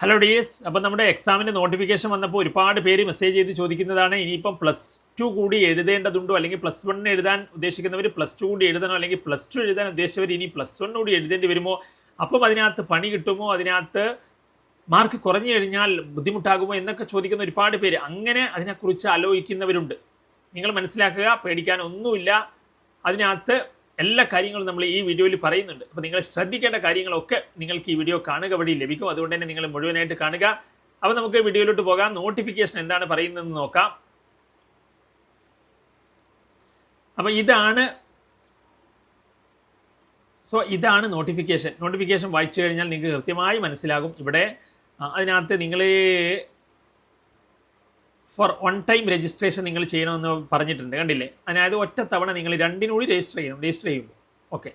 Hello ഡിയേസ് അപ്പോൾ നമ്മുടെ എക്സാമിന്റെ നോട്ടിഫിക്കേഷൻ വന്നപ്പോൾ ഒരുപാട് പേര് മെസ്സേജ് ചെയ്ത് ചോദിക്കുന്നതാണ് ഇനിയിപ്പം പ്ലസ് ടു കൂടി എഴുതേണ്ടതുണ്ടോ? അല്ലെങ്കിൽ പ്ലസ് വണ്ണിന് എഴുതാൻ ഉദ്ദേശിക്കുന്നവർ പ്ലസ് ടു കൂടി എഴുതണോ അല്ലെങ്കിൽ പ്ലസ് ടു എഴുതാൻ ഉദ്ദേശിച്ചവർ ഇനി പ്ലസ് വൺ കൂടി എഴുതേണ്ടി വരുമോ? അപ്പം അതിനകത്ത് പണി കിട്ടുമോ? അതിനകത്ത് മാർക്ക് കുറഞ്ഞു കഴിഞ്ഞാൽ ബുദ്ധിമുട്ടാകുമോ? എന്നൊക്കെ ചോദിക്കുന്ന ഒരുപാട് പേര് അങ്ങനെ അതിനെക്കുറിച്ച് ആലോചിക്കുന്നവരുണ്ട്. നിങ്ങൾ മനസ്സിലാക്കുക പേടിക്കാൻ ഒന്നുമില്ല. അതിനകത്ത് എല്ലാ കാര്യങ്ങളും നമ്മൾ ഈ വീഡിയോയിൽ പറയുന്നുണ്ട്. അപ്പോൾ നിങ്ങൾ ശ്രദ്ധിക്കേണ്ട കാര്യങ്ങളൊക്കെ നിങ്ങൾക്ക് ഈ വീഡിയോ കാണുക വഴി ലഭിക്കും. അതുകൊണ്ട് തന്നെ നിങ്ങൾ മുഴുവനായിട്ട് കാണുക. അപ്പോൾ നമുക്ക് വീഡിയോയിലോട്ട് പോകാം. നോട്ടിഫിക്കേഷൻ എന്താണ് പറയുന്നതെന്ന് നോക്കാം. അപ്പോൾ ഇതാണ് സോ ഇതാണ് നോട്ടിഫിക്കേഷൻ നോട്ടിഫിക്കേഷൻ വായിച്ചു കഴിഞ്ഞാൽ നിങ്ങൾക്ക് കൃത്യമായി മനസ്സിലാകും. ഇവിടെ അതിനകത്ത് നിങ്ങൾ ഫോർ വൺ ടൈം രജിസ്ട്രേഷൻ നിങ്ങൾ ചെയ്യണമെന്ന് പറഞ്ഞിട്ടുണ്ട് കണ്ടില്ലേ? അതായത് ഒറ്റ തവണ നിങ്ങൾ രണ്ടിനുള്ളിൽ രജിസ്റ്റർ ചെയ്യണം രജിസ്റ്റർ ചെയ്യുമ്പോൾ. ഓക്കെ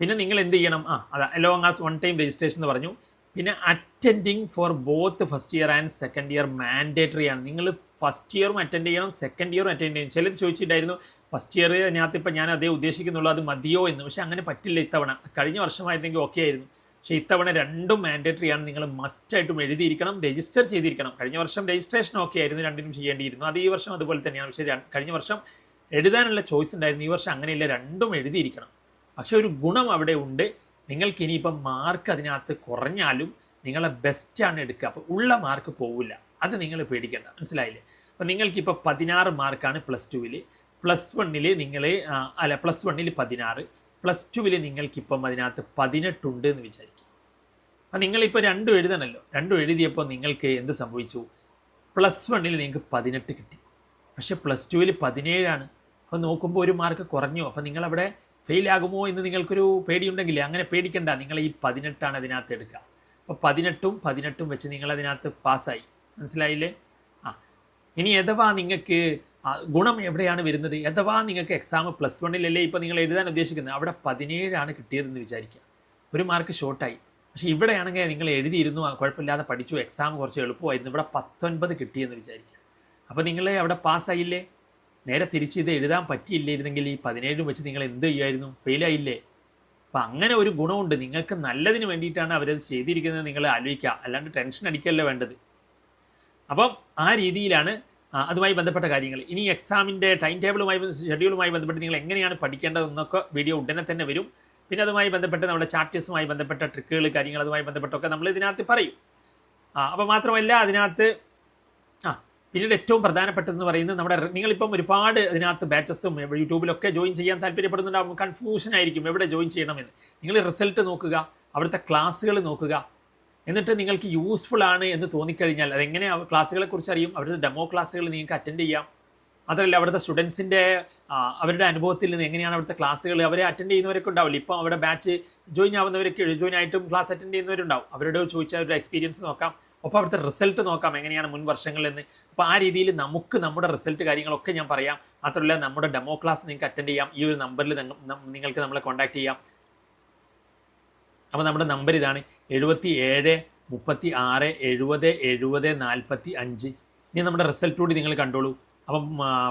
പിന്നെ നിങ്ങൾ എന്ത് ചെയ്യണം? ആ അതാ long as one time registration എന്ന് പറഞ്ഞു. പിന്നെ attending for both first year and second year mandatory ആണ്. നിങ്ങൾ ഫസ്റ്റ് ഇയറും അറ്റൻഡ് ചെയ്യണം സെക്കൻഡ് ഇയറും അറ്റൻഡ് ചെയ്യണം. ചിലർ ചോദിച്ചിട്ടുണ്ടായിരുന്നു ഫസ്റ്റ് ഇയർ അതിനകത്ത് ഇപ്പം ഞാൻ അതേ ഉദ്ദേശിക്കുന്നുള്ളൂ അത് മതിയോ എന്ന്. പക്ഷേ അങ്ങനെ പറ്റില്ല ഇത്തവണ. കഴിഞ്ഞ വർഷമായിരുന്നെങ്കിൽ ഓക്കെ ആയിരുന്നു. പക്ഷേ ഇത്തവണ രണ്ടും മാൻഡേറ്ററി ആണ്. നിങ്ങൾ മസ്റ്റ് മസ്റ്റായിട്ടും എഴുതിയിരിക്കണം രജിസ്റ്റർ ചെയ്തിരിക്കണം. കഴിഞ്ഞ വർഷം രജിസ്ട്രേഷൻ ഓക്കെ ആയിരുന്നു രണ്ടിനും ചെയ്യേണ്ടിയിരുന്നു. അത് ഈ വർഷം അതുപോലെ തന്നെയാണ്. പക്ഷേ കഴിഞ്ഞ വർഷം എഴുതാനുള്ള ചോയ്സ് ഉണ്ടായിരുന്നു. ഈ വർഷം അങ്ങനെയില്ല രണ്ടും എഴുതിയിരിക്കണം. പക്ഷെ ഒരു ഗുണം അവിടെ ഉണ്ട്. നിങ്ങൾക്ക് ഇനിയിപ്പം മാർക്ക് അതിനകത്ത് കുറഞ്ഞാലും നിങ്ങളെ ബെസ്റ്റാണ് എടുക്കുക. അപ്പോൾ ഉള്ള മാർക്ക് പോവില്ല. അത് നിങ്ങൾ പേടിക്കേണ്ട. മനസ്സിലായില്ലേ? അപ്പോൾ നിങ്ങൾക്കിപ്പോൾ പതിനാറ് മാർക്കാണ് പ്ലസ് ടുവിൽ പ്ലസ് വണ്ണിൽ നിങ്ങൾ അല്ല പ്ലസ് വണ്ണിൽ പതിനാറ്. പ്ലസ് ടുവിൽ നിങ്ങൾക്കിപ്പം അതിനകത്ത് പതിനെട്ടുണ്ട് എന്ന് വിചാരിക്കും. അപ്പം നിങ്ങളിപ്പോൾ രണ്ടും എഴുതണമല്ലോ രണ്ടും എഴുതിയപ്പോൾ നിങ്ങൾക്ക് എന്ത് സംഭവിച്ചു? പ്ലസ് വണ്ണിൽ നിങ്ങൾക്ക് പതിനെട്ട് കിട്ടി. പക്ഷെ പ്ലസ് ടുവിൽ പതിനേഴാണ്. അപ്പോൾ നോക്കുമ്പോൾ ഒരു മാർക്ക് കുറഞ്ഞു. അപ്പോൾ നിങ്ങളവിടെ ഫെയിൽ ആകുമോ എന്ന് നിങ്ങൾക്കൊരു പേടിയുണ്ടെങ്കിൽ അങ്ങനെ പേടിക്കണ്ട. നിങ്ങൾ ഈ പതിനെട്ടാണ് അതിനകത്ത് എടുക്കുക. അപ്പോൾ പതിനെട്ടും പതിനെട്ടും വെച്ച് നിങ്ങളതിനകത്ത് പാസ്സായി. മനസ്സിലായില്ലേ? ആ ഇനി അഥവാ നിങ്ങൾക്ക് ഗുണം എവിടെയാണ് വരുന്നത്? അഥവാ നിങ്ങൾക്ക് എക്സാം പ്ലസ് വണ്ണിലല്ലേ ഇപ്പോൾ നിങ്ങൾ എഴുതാൻ ഉദ്ദേശിക്കുന്നത്? അവിടെ പതിനേഴാണ് കിട്ടിയതെന്ന് വിചാരിക്കുക. ഒരു മാർക്ക് ഷോർട്ടായി പക്ഷേ ഇവിടെയാണെങ്കിൽ നിങ്ങൾ എഴുതിയിരുന്നു കുഴപ്പമില്ലാതെ പഠിച്ചു എക്സാം കുറച്ച് എളുപ്പമായിരുന്നു. ഇവിടെ പത്തൊൻപത് കിട്ടിയെന്ന് വിചാരിക്കുക. അപ്പോൾ നിങ്ങൾ അവിടെ പാസ്സായില്ലേ നേരെ തിരിച്ച് ഇത് എഴുതാൻ പറ്റിയില്ലായിരുന്നെങ്കിൽ ഈ പതിനേഴും വെച്ച് നിങ്ങൾ എന്ത് ചെയ്യുമായിരുന്നു? ഫെയിലായില്ലേ അപ്പം അങ്ങനെ ഒരു ഗുണമുണ്ട്. നിങ്ങൾക്ക് നല്ലതിന് വേണ്ടിയിട്ടാണ് അവരത് ചെയ്തിരിക്കുന്നത് നിങ്ങൾ ആലോചിക്കുക. അല്ലാണ്ട് ടെൻഷൻ അടിക്കല്ലേ വേണ്ടത്. അപ്പം ആ രീതിയിലാണ് അതുമായി ബന്ധപ്പെട്ട കാര്യങ്ങൾ. ഇനി എക്സാമിന്റെ ടൈം ടേബിളുമായി ഷെഡ്യൂളുമായി ബന്ധപ്പെട്ട് നിങ്ങൾ എങ്ങനെയാണ് പഠിക്കേണ്ടതെന്നൊക്കെ വീഡിയോ ഉടനെ തന്നെ വരും. പിന്നെ അതുമായി ബന്ധപ്പെട്ട് നമ്മുടെ ചാപ്റ്റേഴ്സുമായി ബന്ധപ്പെട്ട ട്രിക്കുകൾ കാര്യങ്ങൾ അതുമായി ബന്ധപ്പെട്ടൊക്കെ നമ്മൾ ഇതിനകത്ത് പറയും. ആ അപ്പോൾ മാത്രമല്ല അതിനകത്ത് ആ പിന്നീട് ഏറ്റവും പ്രധാനപ്പെട്ടതെന്ന് പറയുന്നത് നമ്മുടെ നിങ്ങളിപ്പം ഒരുപാട് ഇതിനകത്ത് ബാച്ചസും യൂട്യൂബിലൊക്കെ ജോയിൻ ചെയ്യാൻ താല്പര്യപ്പെടുന്നുണ്ടാവും. കൺഫ്യൂഷൻ ആയിരിക്കും എവിടെ ജോയിൻ ചെയ്യണമെന്ന്. നിങ്ങൾ റിസൾട്ട് നോക്കുക അവിടുത്തെ ക്ലാസ്സുകൾ നോക്കുക എന്നിട്ട് നിങ്ങൾക്ക് യൂസ്ഫുൾ ആണ് എന്ന് തോന്നിക്കഴിഞ്ഞാൽ അതെങ്ങനെ ക്ലാസ്സുകളെ കുറിച്ച് അറിയും? അവരുടെ ഡെമോ ക്ലാസ്സുകൾ നിങ്ങൾക്ക് അറ്റൻഡ് ചെയ്യാം. മാത്രമല്ല അവിടുത്തെ സ്റ്റുഡൻസിന്റെ അവരുടെ അനുഭവത്തിൽ നിന്ന് എങ്ങനെയാണ് അവിടുത്തെ ക്ലാസ്സുകൾ അവരെ അറ്റൻഡ് ചെയ്യുന്നവരൊക്കെ ഉണ്ടാവില്ല? ഇപ്പം അവിടെ ബാച്ച് ജോയിൻ ആവുന്നവരൊക്കെ ജോയിൻ ആയിട്ടും ക്ലാസ് അറ്റൻഡ് ചെയ്യുന്നവരുണ്ടാവും. അവരുടെ ചോദിച്ചാൽ അവരുടെ എക്സ്പീരിയൻസ് നോക്കാം. ഒപ്പം അവിടുത്തെ റിസൾട്ട് നോക്കാം എങ്ങനെയാണ് മുൻ വർഷങ്ങളിൽ നിന്ന്. അപ്പോൾ ആ രീതിയിൽ നമുക്ക് നമ്മുടെ റിസൾട്ട് കാര്യങ്ങളൊക്കെ ഞാൻ പറയാം. മാത്രമല്ല നമ്മുടെ ഡെമോ ക്ലാസ് നിങ്ങൾക്ക് അറ്റൻഡ് ചെയ്യാം. ഈ ഒരു നമ്പറിൽ നിങ്ങൾക്ക് നമ്മളെ കോൺടാക്ട് ചെയ്യാം. അപ്പോൾ നമ്മുടെ നമ്പർ ഇതാണ് എഴുപത്തി ഏഴ് മുപ്പത്തി ആറ് എഴുപത് എഴുപത് നാൽപ്പത്തി അഞ്ച് ഇനി നമ്മുടെ റിസൾട്ട് കൂടി നിങ്ങൾ കണ്ടോളൂ. അപ്പം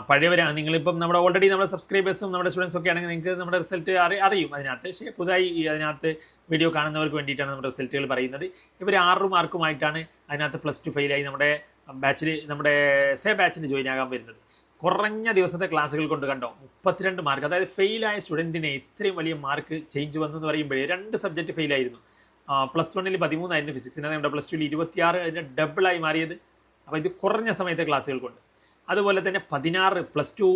പഴയവരാണ് നിങ്ങളിപ്പം നമ്മുടെ ഓൾറെഡി നമ്മുടെ സബ്സ്ക്രൈബേഴ്സും നമ്മുടെ സ്റ്റുഡൻസും ഒക്കെ ആണെങ്കിൽ നിങ്ങൾക്ക് നമ്മുടെ റിസൾട്ട് അറി അറിയും. അതിനകത്ത് പക്ഷേ പുതുതായി അതിനകത്ത് വീഡിയോ കാണുന്നവർക്ക് വേണ്ടിയിട്ടാണ് നമ്മുടെ റിസൾട്ടുകൾ പറയുന്നത്. ഇവർ ആറ് മാർക്കുമായിട്ടാണ് അതിനകത്ത് പ്ലസ് ടു ഫെയിലായി നമ്മുടെ ബാച്ചിൽ നമ്മുടെ സേ ബാച്ചിൽ ജോയിൻ ആകാൻ വരുന്നത്. കുറഞ്ഞ ദിവസത്തെ ക്ലാസ്സുകൾ കൊണ്ട് കണ്ടോ? മുപ്പത്തിരണ്ട് മാർക്ക് അതായത് ഫെയിലായ സ്റ്റുഡന്റിനെ ഇത്രയും വലിയ മാർക്ക് ചേഞ്ച് വന്നു എന്ന് പറയുമ്പോഴേ രണ്ട് സബ്ജക്റ്റ് ഫെയിലായിരുന്നു പ്ലസ് വണ്ണിൽ പതിമൂന്നായിരുന്നു ഫിസിക്സിന് നമ്മുടെ പ്ലസ് ടുവിൽ ഇരുപത്തിയാറ് അതിന്റെ ഡബിളായി മാറിയത്. അപ്പോൾ ഇത് കുറഞ്ഞ സമയത്തെ ക്ലാസ്സുകൾ കൊണ്ട്. അതുപോലെ തന്നെ പതിനാറ് പ്ലസ് ടു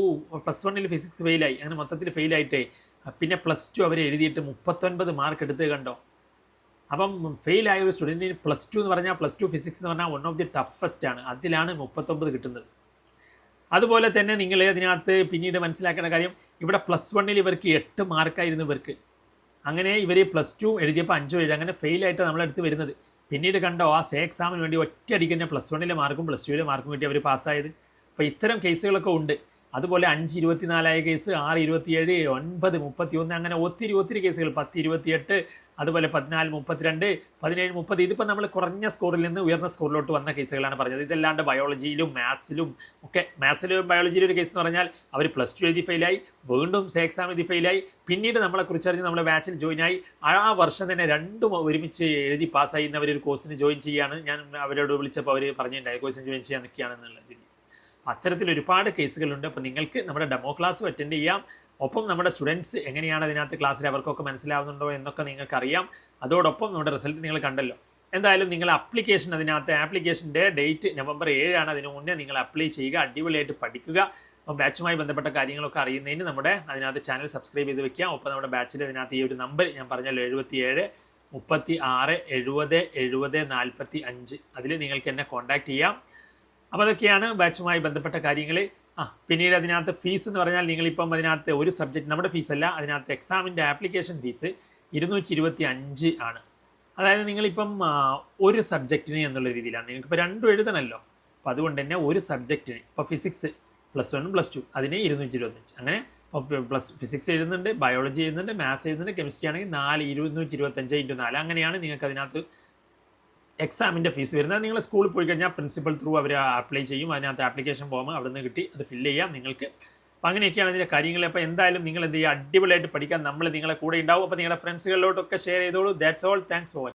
പ്ലസ് വണ്ണിൽ ഫിസിക്സ് ഫെയിലായി അങ്ങനെ മൊത്തത്തിൽ ഫെയിലായിട്ടേ പിന്നെ പ്ലസ് ടു അവർ എഴുതിയിട്ട് മുപ്പത്തൊൻപത് മാർക്ക് എടുത്ത് കണ്ടോ? അപ്പം ഫെയിലായ ഒരു സ്റ്റുഡന്റിന് പ്ലസ് ടു എന്ന് പറഞ്ഞാൽ പ്ലസ് ടു ഫിസിക്സ് എന്ന് പറഞ്ഞാൽ വൺ ഓഫ് ദി ടഫസ്റ്റ് ആണ്. അതിലാണ് മുപ്പത്തൊമ്പത് കിട്ടുന്നത്. അതുപോലെ തന്നെ നിങ്ങൾ അതിനകത്ത് പിന്നീട് മനസ്സിലാക്കേണ്ട കാര്യം ഇവിടെ പ്ലസ് വണ്ണിൽ ഇവർക്ക് എട്ട് മാർക്കായിരുന്നു ഇവർക്ക്. അങ്ങനെ ഇവർ പ്ലസ് ടു എഴുതിയപ്പോൾ അഞ്ചോ ഏഴ് അങ്ങനെ ഫെയിലായിട്ട് നമ്മളെടുത്ത് വരുന്നത്. പിന്നീട് കണ്ടോ ആ സേ എക്സാമിന് വേണ്ടി ഒറ്റയടിക്ക് തന്നെ പ്ലസ് വണ്ണിലെ മാർക്കും പ്ലസ് ടുവിലെ മാർക്കും കിട്ടി അവർ പാസ്സായത് അപ്പോൾ ഇത്തരം കേസുകളൊക്കെ ഉണ്ട്. അതുപോലെ അഞ്ച് ഇരുപത്തിനാലായ കേസ് ആറ് ഇരുപത്തിയേഴ് ഒൻപത് മുപ്പത്തി ഒന്ന് അങ്ങനെ ഒത്തിരി ഒത്തിരി കേസുകൾ പത്ത് ഇരുപത്തിയെട്ട് അതുപോലെ പതിനാല് മുപ്പത്തിരണ്ട് പതിനേഴ് മുപ്പത്. ഇതിപ്പോൾ നമ്മൾ കുറഞ്ഞ സ്കോറിൽ നിന്ന് ഉയർന്ന സ്കോറിലോട്ട് വന്ന കേസുകളാണ് പറഞ്ഞത്. ഇതല്ലാണ്ട് ബയോളജിയിലും മാത്സിലും ഒക്കെ മാത്സിലും ബയോളജിയിലും ഒരു കേസ് എന്ന് പറഞ്ഞാൽ അവർ പ്ലസ് ടു എഴുതി ഫെയിലായി വീണ്ടും സേ എക്സാം എഴുതി ഫെയിലായി പിന്നീട് നമ്മളെ കുറിച്ചറിഞ്ഞ് നമ്മളെ ബാച്ചിൽ ജോയിൻ ആയി. ആ വർഷം തന്നെ രണ്ടും ഒരുമിച്ച് എഴുതി പാസ്സായി ഒരു കോഴ്സിന് ജോയിൻ ചെയ്യാണ്. ഞാൻ അവരോട് വിളിച്ചപ്പോൾ അവർ പറഞ്ഞിട്ടുണ്ടായി കോഴ്സിന് ജോയിൻ ചെയ്യാൻ നിൽക്കുകയാണെന്നുള്ള രീതി അത്തരത്തിൽ ഒരുപാട് കേസുകളുണ്ട്. അപ്പോൾ നിങ്ങൾക്ക് നമ്മുടെ ഡെമോ ക്ലാസ് അറ്റൻഡ് ചെയ്യാം. ഒപ്പം നമ്മുടെ സ്റ്റുഡൻസ് എങ്ങനെയാണ് അതിനകത്ത് ക്ലാസ്സിൽ അവർക്കൊക്കെ മനസ്സിലാവുന്നുണ്ടോ എന്നൊക്കെ നിങ്ങൾക്കറിയാം. അതോടൊപ്പം നമ്മുടെ റിസൾട്ട് നിങ്ങൾ കണ്ടല്ലോ. എന്തായാലും നിങ്ങൾ അപ്ലിക്കേഷൻ അതിനകത്ത് ആപ്ലിക്കേഷന്റെ ഡേറ്റ് നവംബർ ഏഴാണ്. അതിന് മുന്നേ നിങ്ങൾ അപ്ലൈ ചെയ്യുക. അടിപൊളിയായിട്ട് പഠിക്കുക. അപ്പം ബാച്ചുമായി ബന്ധപ്പെട്ട കാര്യങ്ങളൊക്കെ അറിയുന്നതിന് നമ്മുടെ അതിനകത്ത് ചാനൽ സബ്സ്ക്രൈബ് ചെയ്ത് വെക്കുക. ഒപ്പം നമ്മുടെ ബാച്ചിൽ അതിനകത്ത് ഈ ഒരു നമ്പർ ഞാൻ പറഞ്ഞല്ലോ എഴുപത്തി ഏഴ് മുപ്പത്തി ആറ് എഴുപത് എഴുപത് നാൽപ്പത്തി അഞ്ച് അതിൽ നിങ്ങൾക്ക് എന്നെ കോൺടാക്റ്റ് ചെയ്യാം. അപ്പോൾ അതൊക്കെയാണ് ബാച്ചുമായി ബന്ധപ്പെട്ട കാര്യങ്ങൾ ആ പിന്നീട് അതിനകത്ത് ഫീസ് എന്ന് പറഞ്ഞാൽ നിങ്ങളിപ്പം അതിനകത്ത് ഒരു സബ്ജക്റ്റ് നമ്മുടെ ഫീസല്ല അതിനകത്ത് എക്സാമിന്റെ ആപ്ലിക്കേഷൻ ഫീസ് ഇരുന്നൂറ്റി ഇരുപത്തി അഞ്ച് ആണ്. അതായത് നിങ്ങളിപ്പം ഒരു സബ്ജക്റ്റിന് എന്നുള്ള രീതിയിലാണ്. നിങ്ങൾക്കിപ്പോൾ രണ്ടും എഴുതണമല്ലോ അപ്പോൾ അതുകൊണ്ട് തന്നെ ഒരു സബ്ജക്റ്റിന് ഇപ്പോൾ physics plus one plus two അതിന് ഇരുന്നൂറ്റി ഇരുപത്തഞ്ച് അങ്ങനെ പ്ലസ് ഫിസിക്സ് എഴുതുന്നുണ്ട് ബയോളജി എഴുതുന്നുണ്ട് മാത്സ് എഴുതുന്നുണ്ട് കെമിസ്ട്രി ആണെങ്കിൽ നാല് ഇരുന്നൂറ്റി ഇരുപത്തഞ്ച് ഇന്റു നാല്. അങ്ങനെയാണ് നിങ്ങൾക്ക് അതിനകത്ത് എക്സാമിന്റെ ഫീസ് വരുന്നത് നിങ്ങൾ സ്കൂളിൽ പോയി കഴിഞ്ഞാൽ പ്രിൻസിപ്പൽ ത്രൂ അവർ അപ്ലൈ ചെയ്യും. അതിനകത്ത് ആപ്ലിക്കേഷൻ ഫോം അവിടെ നിന്ന് കിട്ടി അത് ഫില്ല് ചെയ്യാം നിങ്ങൾക്ക്. അപ്പോൾ അങ്ങനെയൊക്കെയാണ് ഇതിന്റെ കാര്യങ്ങൾ അപ്പോൾ എന്തായാലും നിങ്ങൾ എന്ത് ചെയ്യുക അടിപൊളിയായിട്ട് പഠിക്കാൻ നമ്മൾ നിങ്ങളെ കൂടെ ഉണ്ടാവും. അപ്പോൾ നിങ്ങളുടെ ഫ്രണ്ട്സുകളിലോട്ടൊക്കെ ഷെയർ ചെയ്തോളൂ. That's all thanks for